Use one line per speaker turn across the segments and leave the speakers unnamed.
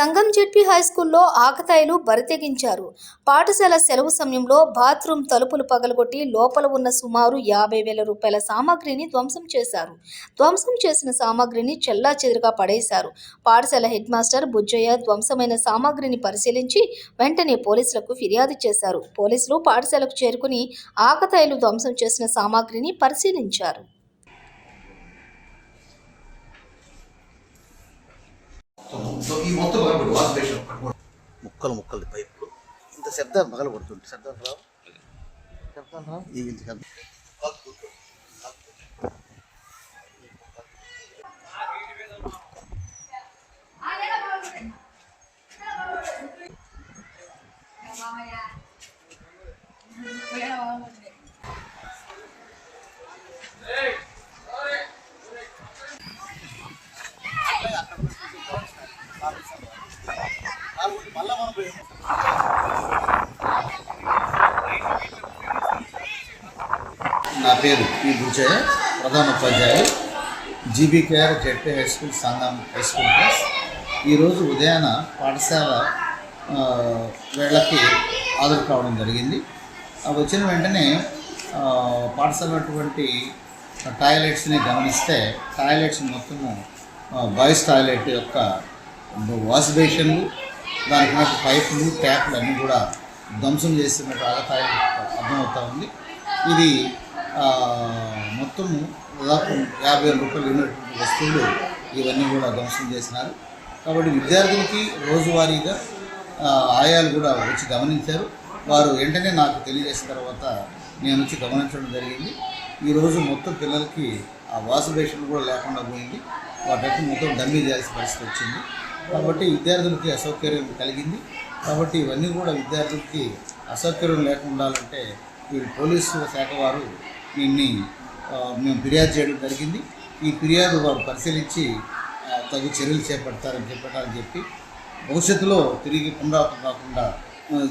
సంగం ZP high స్కూల్లో ఆకతాయిలు బరితెగించారు. పాఠశాల సెలవు సమయంలో బాత్రూమ్ తలుపులు పగలగొట్టి లోపల ఉన్న సుమారు యాభై వేల రూపాయల సామాగ్రిని ధ్వంసం చేశారు. ధ్వంసం చేసిన సామాగ్రిని చెల్లా చెదురుగా పడేశారు. పాఠశాల హెడ్ మాస్టర్ బుజ్జయ్య ధ్వంసమైన సామాగ్రిని పరిశీలించి వెంటనే పోలీసులకు ఫిర్యాదు చేశారు. పోలీసులు పాఠశాలకు చేరుకుని ఆకతాయిలు ధ్వంసం చేసిన సామాగ్రిని పరిశీలించారు.
సో ఈ మొత్తం పగలబడి వాష్ బేషన్
ముక్కలు ముక్కలు పైపులు. ఇంత శబ్దం పగలు కొడుతుంది శబ్దం రావు. శబ్దం రావు. ఈ ఇంత శబ్దం. మనం నా పేరు పి. బుచయ్య ప్రధాన ఉపాధ్యాయులు. GBKR ZP high school Sangam high school class ఈరోజు ఉదయాన పాఠశాల వేళ్ళకి వేళకి హాజరు కావడం జరిగింది. వచ్చిన వెంటనే పాఠశాల అటువంటి టాయిలెట్స్ని గమనిస్తే టాయిలెట్స్ మొత్తము బాయ్స్ టాయిలెట్ యొక్క వాష్ బేషన్లు దానికి నాకు పైపులు ట్యాప్లు అన్నీ కూడా ధ్వంసం చేస్తున్నట్టు ఆగతాయి అర్థమవుతా ఉంది. ఇది మొత్తము మొత్తం దాదాపు యాభై వేల రూపాయలు ఉన్నటువంటి వస్తువులు ఇవన్నీ కూడా ధ్వంసం చేసినారు. కాబట్టి విద్యార్థులకి రోజువారీగా ఆయాలు కూడా వచ్చి గమనించారు. వారు వెంటనే నాకు తెలియజేసిన తర్వాత నేను వచ్చి గమనించడం జరిగింది. ఈరోజు మొత్తం పిల్లలకి ఆ వాష్ కూడా లేకుండా పోయింది. వాటి మొత్తం డమ్మీ చేయాల్సిన పరిస్థితి వచ్చింది. కాబట్టి విద్యార్థులకి అసౌకర్యం కలిగింది. కాబట్టి ఇవన్నీ కూడా విద్యార్థులకి అసౌకర్యం లేకుండా ఉండాలంటే ఈ పోలీసు శాఖ వారు దీన్ని మేము ఫిర్యాదు చేయడం జరిగింది. ఈ ఫిర్యాదు వారు పరిశీలించి తగు చర్యలు చేపడతారని చెప్పటాలని చెప్పి భవిష్యత్తులో తిరిగి పునరావృతం కాకుండా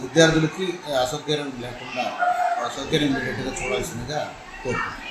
విద్యార్థులకి అసౌకర్యం లేకుండా సౌకర్యం ఉండేట్టుగా చూడాల్సిందిగా కోరుకుంటున్నాను